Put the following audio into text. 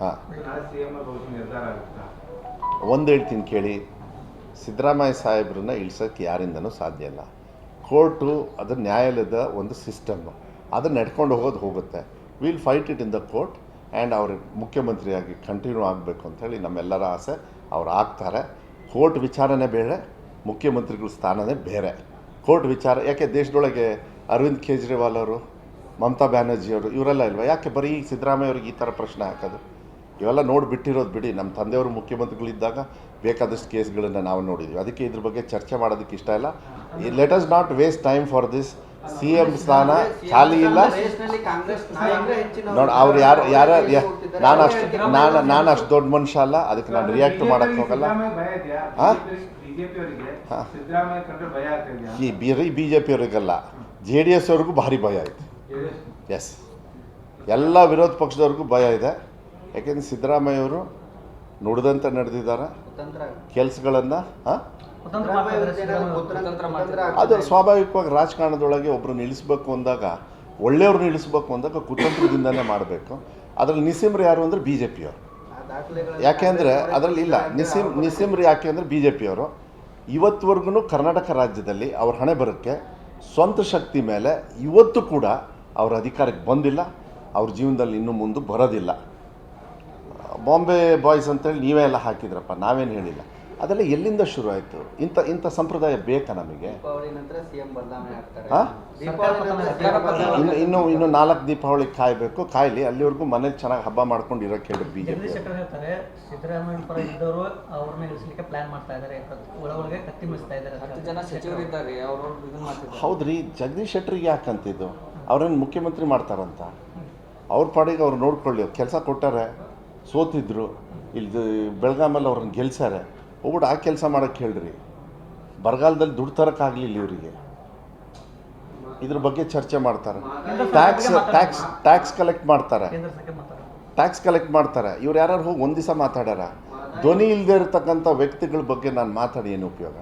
ಹಾಂ. ಒಂದು ಹೇಳ್ತೀನಿ ಕೇಳಿ. ಸಿದ್ದರಾಮಯ್ಯ ಸಾಹೇಬ್ರನ್ನ ಇಳಿಸೋಕ್ಕೆ ಯಾರಿಂದನೂ ಸಾಧ್ಯ ಇಲ್ಲ. ಕೋರ್ಟು ಅದು ನ್ಯಾಯಾಲಯದ ಒಂದು ಸಿಸ್ಟಮ್ಮು ಅದು ನಡ್ಕೊಂಡು ಹೋಗೋದು ಹೋಗುತ್ತೆ. Will fight it in the court and ಅವ್ರ ಮುಖ್ಯಮಂತ್ರಿಯಾಗಿ ಕಂಟಿನ್ಯೂ ಆಗಬೇಕು ಅಂಥೇಳಿ ನಮ್ಮೆಲ್ಲರ ಆಸೆ. ಅವ್ರು ಆಗ್ತಾರೆ. ಕೋರ್ಟ್ ವಿಚಾರನೇ ಬೇರೆ, ಮುಖ್ಯಮಂತ್ರಿಗಳ ಸ್ಥಾನನೇ ಬೇರೆ. ಕೋರ್ಟ್ ವಿಚಾರ, ಯಾಕೆ ದೇಶದೊಳಗೆ ಅರವಿಂದ್ ಕೇಜ್ರಿವಾಲ್ ಅವರು, ಮಮತಾ ಬ್ಯಾನರ್ಜಿಯವರು ಇವರೆಲ್ಲ ಇಲ್ವಾ? ಯಾಕೆ ಬರೀ ಸಿದ್ದರಾಮಯ್ಯ ಅವ್ರಿಗೆ ಈ ಥರ ಪ್ರಶ್ನೆ ಹಾಕೋದು? ಇವೆಲ್ಲ ನೋಡಿಬಿಟ್ಟಿರೋದು ಬಿಡಿ. ನಮ್ಮ ತಂದೆಯವರು ಮುಖ್ಯಮಂತ್ರಿಗಳಿದ್ದಾಗ ಬೇಕಾದಷ್ಟು ಕೇಸ್ಗಳನ್ನು ನಾವು ನೋಡಿದ್ವಿ. ಅದಕ್ಕೆ ಇದ್ರ ಬಗ್ಗೆ ಚರ್ಚೆ ಮಾಡೋದಕ್ಕೆ ಇಷ್ಟ ಇಲ್ಲ. Let us not waste time for this C M ಸ್ಥಾನ ಖಾಲಿ ಇಲ್ಲ. ನೋಡಿ ಅವ್ರು ಯಾರು ಯಾರ ನಾನು ಅಷ್ಟು ನಾನು ನಾನು ಅಷ್ಟು ದೊಡ್ಡ ಮನುಷ್ಯ ಅಲ್ಲ. ಅದಕ್ಕೆ ನಾನು ರಿಯಾಕ್ಟ್ ಮಾಡೋಕ್ಕೆ ಹೋಗಲ್ಲ. ಹಾಂ. ಈ ಬಿ ಬಿ ಜೆ ಪಿಯವ್ರಿಗಲ್ಲ ಜೆ ಡಿ ಎಸ್ ಅವ್ರಿಗೂ ಭಾರಿ ಭಯ ಆಯಿತು. ಎಸ್ ಎಲ್ಲ ವಿರೋಧ ಪಕ್ಷದವ್ರಿಗೂ ಭಯ ಇದೆ. ಯಾಕೆಂದರೆ ಸಿದ್ದರಾಮಯ್ಯವರು ನುಡಿದಂತೆ ನಡೆದಿದ್ದಾರೆ. ಕೆಲಸಗಳನ್ನು ಅದು ಸ್ವಾಭಾವಿಕವಾಗಿ ರಾಜಕಾರಣದೊಳಗೆ ಒಬ್ಬರು ನಿಲ್ಲಿಸ್ಬೇಕು ಅಂದಾಗ ಒಳ್ಳೆಯವ್ರು ನಿಲ್ಲಿಸ್ಬೇಕು ಅಂದಾಗ ಕುತಂತ್ರದಿಂದನೇ ಮಾಡಬೇಕು. ಅದರಲ್ಲಿ ನಿಸಿಮ್ರು ಯಾರು ಅಂದರೆ ಬಿ ಜೆ ಪಿಯವರು ಯಾಕೆಂದರೆ ಅದರಲ್ಲಿ ಇಲ್ಲ ನಿಸಿಮ್ ನಿಸಿಮ್ರು ಯಾಕೆ ಅಂದರೆ ಬಿ ಜೆ ಪಿಯವರು ಇವತ್ತುವರೆಗೂ ಕರ್ನಾಟಕ ರಾಜ್ಯದಲ್ಲಿ ಅವ್ರ ಹಣೆ ಬರೋಕ್ಕೆ ಸ್ವಂತ ಶಕ್ತಿ ಮೇಲೆ ಇವತ್ತು ಕೂಡ ಅವ್ರ ಅಧಿಕಾರಕ್ಕೆ ಬಂದಿಲ್ಲ. ಅವ್ರ ಜೀವನದಲ್ಲಿ ಇನ್ನು ಮುಂದೆ ಬರೋದಿಲ್ಲ. ಬಾಂಬೆ ಬಾಯ್ಸ್ ಅಂತೇಳಿ ನೀವೇ ಎಲ್ಲ ಹಾಕಿದ್ರಪ್ಪ ನಾವೇನು ಹೇಳಿಲ್ಲ. ಅದೆಲ್ಲ ಎಲ್ಲಿಂದ ಶುರು ಆಯಿತು ಇಂಥ ಇಂಥ ಸಂಪ್ರದಾಯ ಬೇಕಾ ನಮಗೆ? ಇನ್ನು ಇನ್ನು ಇನ್ನು ನಾಲ್ಕು ದೀಪಾವಳಿ ಕಾಯಬೇಕು ಕಾಯಲಿ ಅಲ್ಲಿವರೆಗೂ ಮನೇಲಿ ಚೆನ್ನಾಗಿ ಹಬ್ಬ ಮಾಡ್ಕೊಂಡು ಇರೋಕೆ ಹೇಳಿ ಬಿ ಜೆ ಮಾಡ್ತಿದ್ದಾರೆ. ಹೌದ್ರಿ ಜಗದೀಶ್ ಶೆಟ್ಟರಿಗೆ ಯಾಕಂತಿದ್ದು ಅವ್ರೇನು ಮುಖ್ಯಮಂತ್ರಿ ಮಾಡ್ತಾರಂತ? ಅವ್ರ ಪಾಡಿಗೆ ಅವ್ರು ನೋಡ್ಕೊಳ್ಳಿ ಕೆಲಸ ಕೊಟ್ಟಾರೆ. ಸೋತಿದ್ರು. ಇಲ್ಲಿ ಬೆಳಗಾಮಲ್ಲಿ ಅವ್ರನ್ನ ಗೆಲ್ಸಾರೆ ಹೋಗ್ಬಿಟ್ಟು ಆ ಕೆಲಸ ಮಾಡೋಕ್ಕೆ ಹೇಳ್ರಿ ಬರಗಾಲದಲ್ಲಿ ದುಡ್ಡು ತರೋಕ್ಕಾಗಲಿಲ್ಲ ಇವರಿಗೆ. ಇದ್ರ ಬಗ್ಗೆ ಚರ್ಚೆ ಮಾಡ್ತಾರೆ. ಟ್ಯಾಕ್ಸ್ ಟ್ಯಾಕ್ಸ್ ಟ್ಯಾಕ್ಸ್ ಕಲೆಕ್ಟ್ ಮಾಡ್ತಾರೆ. ಟ್ಯಾಕ್ಸ್ ಕಲೆಕ್ಟ್ ಮಾಡ್ತಾರೆ. ಇವ್ರು ಯಾರು ಹೋಗಿ ಒಂದು ದಿವಸ ಮಾತಾಡ್ಯಾರ? ಧ್ವನಿ ಇಲ್ಲದೆ ಇರತಕ್ಕಂಥ ವ್ಯಕ್ತಿಗಳ ಬಗ್ಗೆ ನಾನು ಮಾತಾಡಿ ಏನು ಉಪಯೋಗ?